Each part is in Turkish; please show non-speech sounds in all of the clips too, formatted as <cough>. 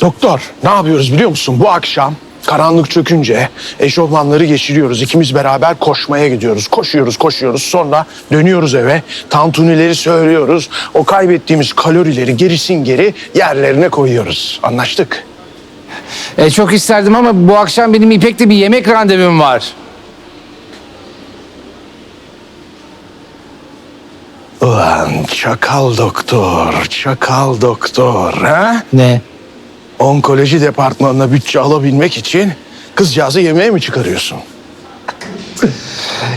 Doktor ne yapıyoruz biliyor musun? Bu akşam karanlık çökünce eşofmanları geçiriyoruz. İkimiz beraber koşmaya gidiyoruz. Koşuyoruz koşuyoruz sonra dönüyoruz eve. Tantunileri söylüyoruz. O kaybettiğimiz kalorileri gerisin geri yerlerine koyuyoruz. Anlaştık. E, çok isterdim ama bu akşam benim İpek'le bir yemek randevum var. Ulan çakal doktor, çakal doktor ha? Ne? Onkoloji departmanına bütçe alabilmek için kızcağızı yemeğe mi çıkarıyorsun? <laughs>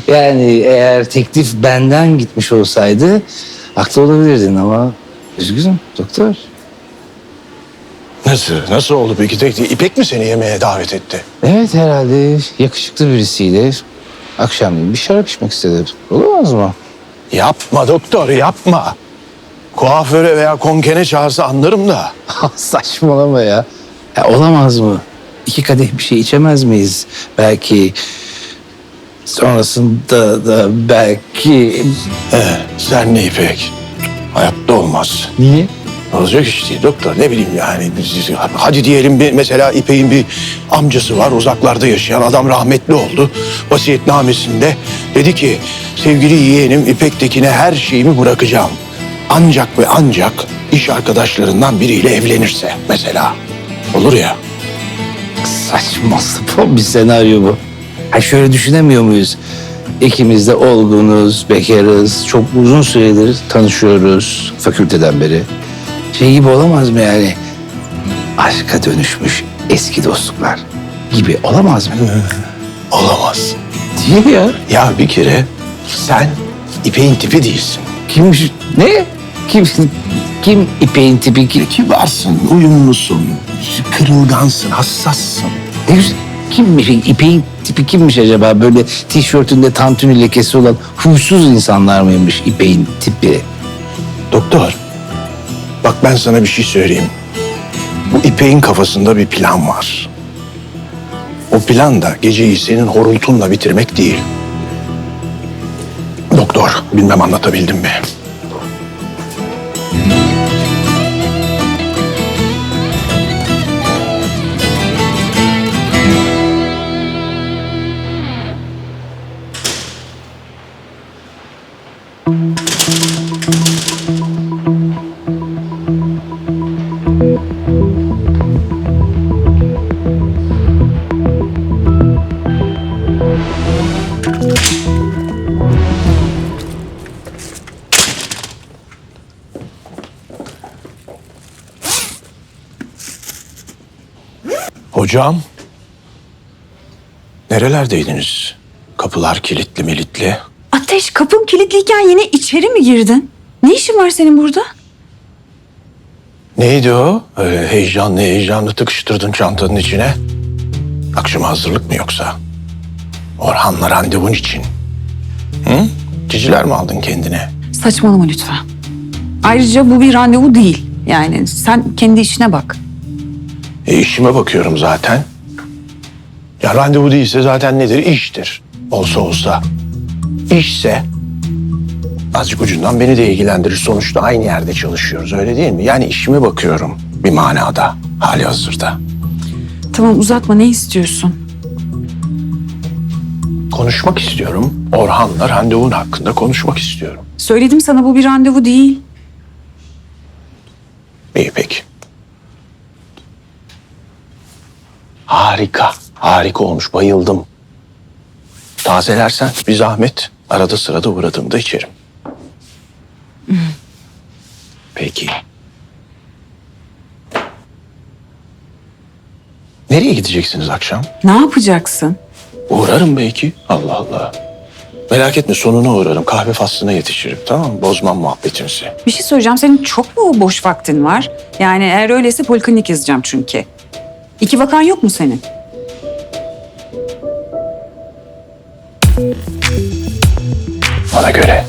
Yani eğer teklif benden gitmiş olsaydı haklı olabilirdin ama üzgünüm doktor. Nasıl? Nasıl oldu peki? Tek İpek mi seni yemeğe davet etti? Evet herhalde yakışıklı birisiyle akşam bir şarap içmek istedi. Olamaz mı? Yapma doktor yapma. Kuaföre veya konkene çağırsa anlarım da. <laughs> Saçmalama ya. ya. Olamaz mı? İki kadeh bir şey içemez miyiz? Belki sonrasında da belki... He, sen ne İpek? Hayatta olmaz. Niye? Olacak iş değil doktor ne bileyim yani. Hadi diyelim bir, mesela İpek'in bir amcası var uzaklarda yaşayan adam rahmetli oldu. Vasiyetnamesinde dedi ki sevgili yeğenim İpek'tekine her şeyimi bırakacağım. Ancak ve ancak iş arkadaşlarından biriyle evlenirse mesela. Olur ya. Saçma sapan bir senaryo bu. Ha şöyle düşünemiyor muyuz? İkimiz de olgunuz, bekarız, çok uzun süredir tanışıyoruz fakülteden beri. Şey gibi olamaz mı yani? Aşka dönüşmüş eski dostluklar gibi olamaz mı? <laughs> Olamaz. Mi ya? Ya bir kere sen İpek'in tipi değilsin. Kimmiş? Ne? Kim? Kim İpek'in tipi? Kim? Kibarsın, uyumlusun, kırılgansın, hassassın. Ne güzel. Kimmiş? İpek'in tipi kimmiş acaba? Böyle tişörtünde tantuni lekesi olan huysuz insanlar mıymış İpek'in tipi? Doktor, bak ben sana bir şey söyleyeyim. Bu İpek'in kafasında bir plan var. O plan da geceyi senin horultunla bitirmek değil. Doktor, bilmem anlatabildim mi? Hocam, nerelerdeydiniz? Kapılar kilitli militli. Ateş kapım kilitliyken yine içeri mi girdin? Ne işin var senin burada? Neydi o? Öyle heyecanlı heyecanlı tıkıştırdın çantanın içine. Akşama hazırlık mı yoksa? Orhan'la randevun için. Hı? Ciciler mi aldın kendine? Saçmalama lütfen. Ayrıca bu bir randevu değil. Yani sen kendi işine bak. E işime bakıyorum zaten. Ya randevu değilse zaten nedir? İştir. Olsa olsa. İşse azıcık ucundan beni de ilgilendirir. Sonuçta aynı yerde çalışıyoruz öyle değil mi? Yani işime bakıyorum bir manada hali hazırda. Tamam uzatma ne istiyorsun? Konuşmak istiyorum. Orhan'la randevun hakkında konuşmak istiyorum. Söyledim sana bu bir randevu değil. İyi peki. Harika. Harika olmuş. Bayıldım. Tazelersen bir zahmet. Arada sırada uğradığımda içerim. Peki. Nereye gideceksiniz akşam? Ne yapacaksın? Uğrarım belki. Allah Allah. Merak etme sonuna uğrarım. Kahve faslına yetişirim tamam mı? Bozmam muhabbetinizi. Bir şey söyleyeceğim. Senin çok mu boş vaktin var? Yani eğer öyleyse poliklinik yazacağım çünkü. İki vakan yok mu senin? Bana göre.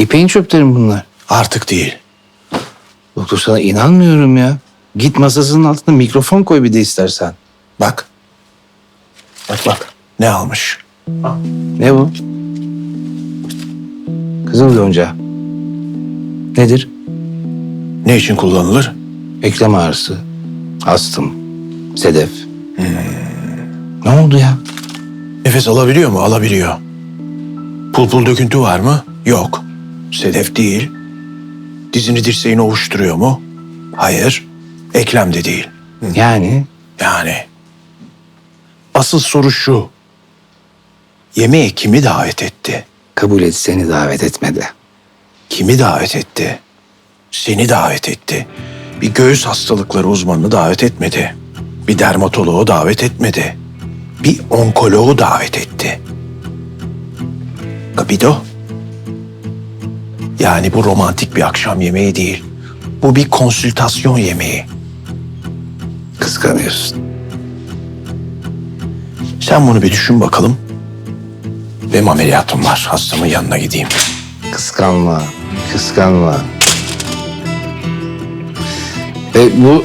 İpek'in çöpleri mi bunlar? Artık değil. Doktor sana inanmıyorum ya. Git masasının altına mikrofon koy bir de istersen. Bak. Bak bak. Ne almış? Ne bu? Kızıl yonca. Nedir? Ne için kullanılır? Eklem ağrısı, astım, sedef. Ne oldu ya? Nefes alabiliyor mu? Alabiliyor. Pul pul döküntü var mı? Yok. Sedef değil. Dizini dirseğini ovuşturuyor mu? Hayır. Eklem de değil. Yani Yani. Asıl soru şu. Yemeğe kimi davet etti? kabul et seni davet etmedi. Kimi davet etti? Seni davet etti. Bir göğüs hastalıkları uzmanını davet etmedi. Bir dermatoloğu davet etmedi. Bir onkoloğu davet etti. Capito? Yani bu romantik bir akşam yemeği değil. Bu bir konsültasyon yemeği. Kıskanıyorsun. Sen bunu bir düşün bakalım. Benim ameliyatım var. Hastamın yanına gideyim. Kıskanma, kıskanma. E bu